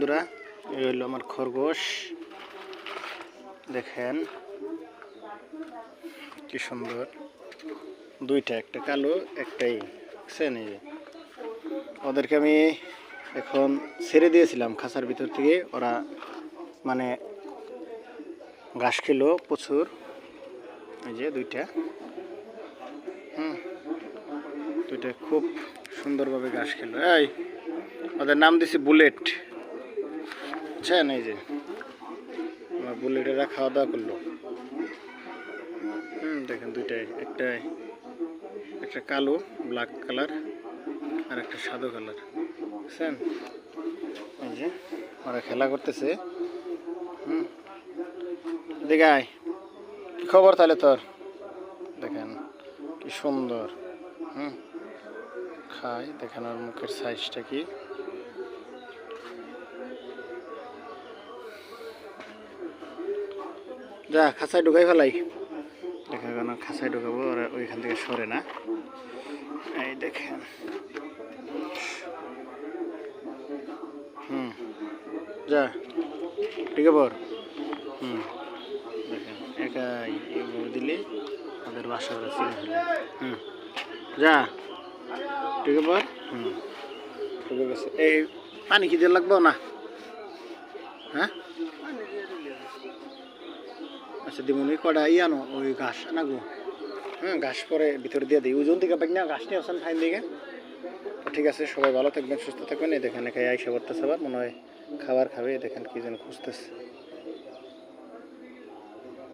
বন্ধুরা, এই হলো আমার খরগোশ। দেখেন কি সুন্দর। দুইটা, একটা কালো, একটাই, দেখছেন এই ওদেরকে আমি এখন ছেড়ে দিয়েছিলাম খাঁচার ভিতর থেকে। ওরা মানে ঘাস খেলো প্রচুর। এই যে দুইটা। হুম, দুইটা খুব সুন্দরভাবে ঘাস খেলো। এই, ওদের নাম দিছি বুলেট। বুঝছেন এই যে। আমার বুলেটেরা খাওয়া দাওয়া করল। হুম, দেখেন দুইটাই। একটাই, একটা কালো ব্ল্যাক কালার আর একটা সাদা কালার বুঝছেন? এই যে, ওরা খেলা করতেছে। হুম। দেখাই কি খবর তাহলে তোর? দেখেন, কি সুন্দর। হুম। খাই, দেখেন ওর মুখের সাইজটা কি। যা খাঁচায় ঢুকাই ফেলাই। দেখা গেল খাঁচায় ঢুকাবো ওরা ওইখান থেকে সরে না। এই দেখেন। হুম। যা ঠিক আছে বর হুম। দেখেন একাই দিলে ওদের বাসা ওরা চিনে ফেলে হুম। যা ঠিক বর হুম। ঠিক আছে এই পানি কি দিয়ে লাগবো না? হ্যাঁ? আচ্ছা দিমুনি কটা ইয়ে আনো, ওই ঘাস আনাগো। হ্যাঁ ঘাস পরে ভিতরে দিয়ে দিই। ওজন থেকে পাই না ঘাস নিয়ে আসেন ফাইন দিকে। ঠিক আছে, সবাই ভালো থাকবেন, সুস্থ থাকবেন। এই দেখেন এখানে আইসা করতেছে আবার, মনে হয় খাবার খাবে। দেখেন কি যেন খুঁজতেছে।